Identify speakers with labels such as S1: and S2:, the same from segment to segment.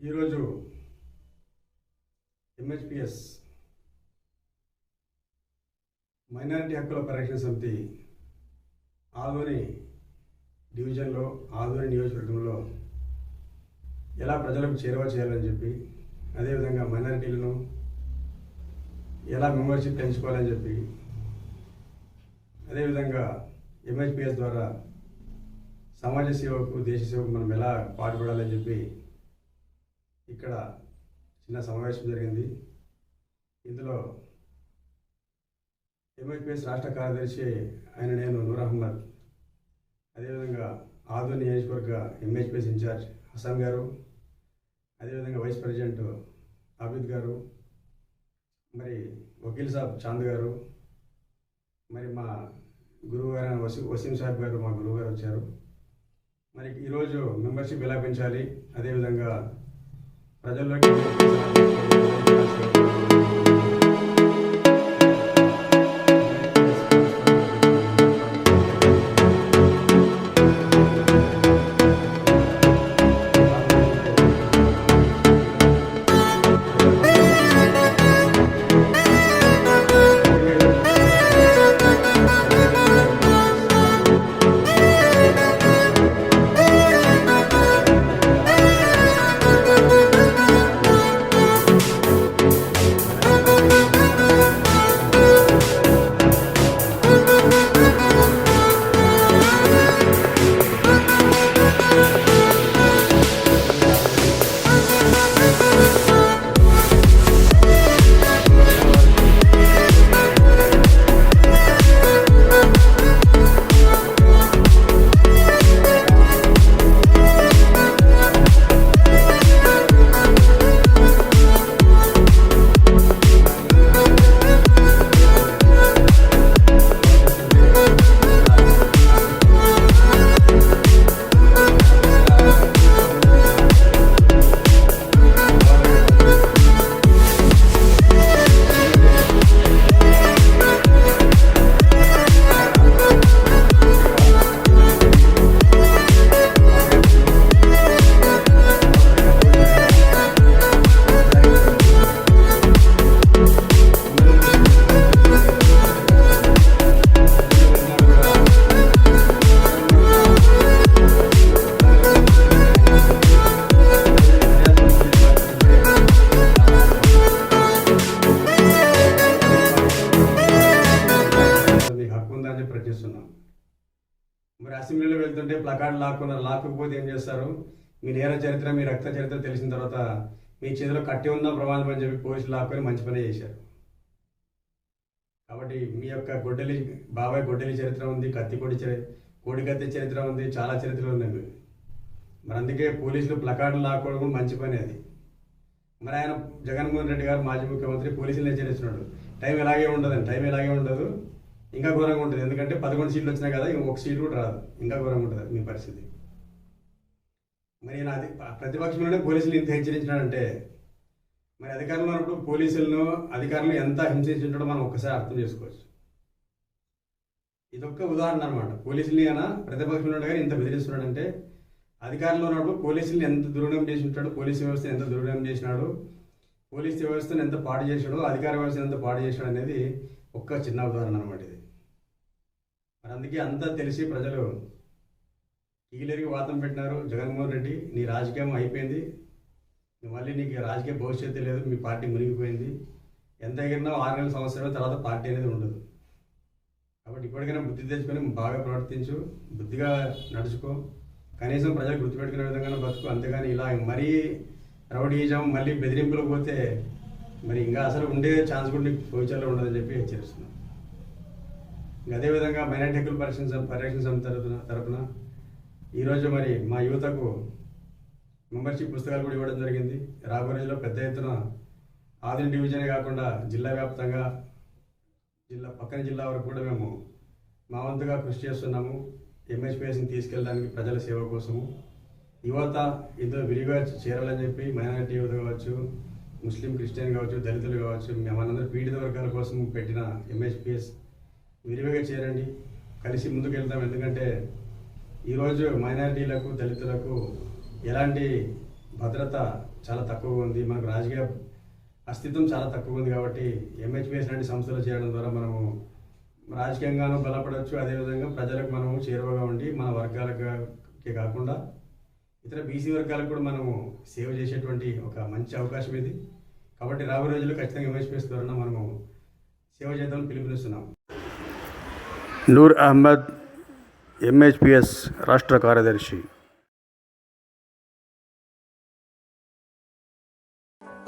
S1: ఈరోజు MHPS minority హక్కుల పరిరక్షణ సమితి ఆదోని డివిజన్లో ఆదోని నియోజకవర్గంలో ఎలా ప్రజలకు చేరువ చేయాలని చెప్పి అదేవిధంగా మైనారిటీలను ఎలా మెంబర్షిప్ పెంచుకోవాలని చెప్పి అదేవిధంగా ఎంహెచ్పిఎస్ ద్వారా సమాజ సేవకు దేశ సేవకు మనం ఎలా పాటుపడాలని చెప్పి ఇక్కడ చిన్న సమావేశం జరిగింది. ఇందులో ఎంఐపిఎస్ రాష్ట్ర కార్యదర్శి ఆయన నేను నూర్ అహ్మద్ అదేవిధంగా ఆదు నియోజకవర్గ ఎంహెచ్పిఎస్ ఇన్ఛార్జ్ హసన్ గారు అదేవిధంగా వైస్ ప్రెసిడెంట్ ఆబిద్ గారు మరి వకీల్ సాబ్ చాంద్ గారు మరి మా గురువు గారు వసీ వసీం సాహెబ్ గారు మా గురువు గారు వచ్చారు. మరి ఈరోజు మెంబర్షిప్ ఎలా పెంచాలి? అదేవిధంగా ప్రజల్లోకి మరి అసెంబ్లీలో వెళ్తుంటే ప్లకార్డ్ లాక్కున్నారు లాక్కుపోతే ఏం చేస్తారు? మీ నేర చరిత్ర మీ రక్త చరిత్ర తెలిసిన తర్వాత మీ చేతిలో కట్టి ఉన్న ప్రమాదం అని చెప్పి పోలీసులు లాక్కొని మంచి పని చేశారు. కాబట్టి మీ యొక్క గొడ్డలి బాబాయ్ గొడ్డలి చరిత్ర ఉంది కత్తి కొడి చరి కోడి కత్తి చరిత్ర ఉంది చాలా చరిత్రలు ఉన్నాయి. మీకు మరి అందుకే పోలీసులు ప్లకార్డులు లాక్కోవడం మంచి పని అది. మరి ఆయన జగన్మోహన్ రెడ్డి గారు మాజీ ముఖ్యమంత్రి పోలీసులు హెచ్చరిస్తున్నాడు టైం ఇలాగే ఉండదండి టైం ఇలాగే ఉండదు. ఇంకా ఘోరంగా ఉంటుంది. ఎందుకంటే పదకొండు సీట్లు వచ్చినాయి కదా ఇంకొక సీట్ కూడా రాదు. ఇంకా ఘోరంగా ఉంటుంది మీ పరిస్థితి. మరి నాది అది ప్రతిపక్షంలోనే పోలీసులు ఇంత హెచ్చరించినాడంటే మరి అధికారంలో ఉన్నప్పుడు పోలీసులను అధికారులు ఎంత హింసించుంటాడో మనం ఒక్కసారి అర్థం చేసుకోవచ్చు. ఇదొక్క ఉదాహరణ అనమాట పోలీసులు అయినా ప్రతిపక్షంలో ఉండగా ఇంత బెదిరిస్తున్నాడంటే అధికారంలో ఉన్నప్పుడు పోలీసుల్ని ఎంత దుర్వినియోగం చేసి ఉంటాడు పోలీస్ వ్యవస్థను ఎంత దుర్వినియోగం చేసినాడు పోలీసు వ్యవస్థను ఎంత పాడు చేశాడో అధికార వ్యవస్థను ఎంత పాడు చేశాడు అనేది ఒక్క చిన్న ఉదాహరణ అనమాట ఇది. మరి అందుకే అంతా తెలిసి ప్రజలు కీలరికి వాతం పెట్టినారు. జగన్మోహన్ రెడ్డి నీ రాజకీయం అయిపోయింది. మళ్ళీ నీకు రాజకీయ భవిష్యత్తు లేదు మీ పార్టీ మునిగిపోయింది. ఎంత ఎగిరినా ఆరు నెలల సంవత్సరాల తర్వాత పార్టీ అనేది ఉండదు. కాబట్టి ఇప్పటికైనా బుద్ధి తెచ్చుకొని బాగా ప్రవర్తించు బుద్ధిగా నడుచుకో. కనీసం ప్రజలు గుర్తుపెట్టుకునే విధంగా బతుకు అంతేగాని ఇలా మరీ రౌడీజం మళ్ళీ బెదిరింపులకు పోతే మరి ఇంకా అసలు ఉండే ఛాన్స్ కూడా ఫ్యూచర్లో ఉండదని చెప్పి హెచ్చరిస్తున్నాం. ఇంకా అదేవిధంగా మైనార్టీ హక్కుల పరిరక్షణ పరిరక్షణ సమితి తరపున తరపున ఈరోజు మరి మా యువతకు మెంబర్షిప్ పుస్తకాలు కూడా ఇవ్వడం జరిగింది. రాబోయే రోజుల్లో పెద్ద ఎత్తున ఆదిని డివిజనే కాకుండా జిల్లా వ్యాప్తంగా జిల్లా పక్కన జిల్లా వరకు కూడా మేము మా వంతుగా కృషి చేస్తున్నాము. ఎంహెచ్పిఎస్ని తీసుకెళ్ళడానికి ప్రజల సేవ కోసము. యువత ఇందులో విరిగా చేరాలని చెప్పి మైనారిటీ యువత కావచ్చు ముస్లిం క్రిస్టియన్ కావచ్చు దళితులు కావచ్చు మనందరూ పీడిత వర్గాల కోసం పెట్టిన ఎంహెచ్పిఎస్ విరివిగా చేరండి. కలిసి ముందుకు వెళ్తాం ఎందుకంటే ఈరోజు మైనారిటీలకు దళితులకు ఎలాంటి భద్రత చాలా తక్కువగా ఉంది. మనకు రాజకీయ అస్తిత్వం చాలా తక్కువ ఉంది కాబట్టి ఎంహెచ్పిఎస్ లాంటి సంస్థలు చేయడం ద్వారా మనము రాజకీయంగానూ బలపడవచ్చు అదేవిధంగా ప్రజలకు మనము చేరువగా ఉండి మన వర్గాలకే కాకుండా ఇతర బీసీ వర్గాలకు కూడా మనము సేవ చేసేటువంటి ఒక మంచి అవకాశం ఇది. కాబట్టి రాబోయే రోజుల్లో ఖచ్చితంగా ఎంహెచ్పిఎస్ ద్వారా మనము సేవ చేద్దామని పిలుపునిస్తున్నాం. నూర్ అహ్మద్ ఎంహెచ్పిఎస్ రాష్ట్ర కార్యదర్శి.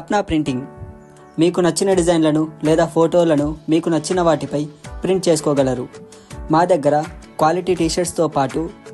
S2: అప్నా ప్రింటింగ్. మీకు నచ్చిన డిజైన్లను లేదా ఫోటోలను మీకు నచ్చిన వాటిపై ప్రింట్ చేసుకోగలరు. మా దగ్గర క్వాలిటీ టీషర్ట్స్తో పాటు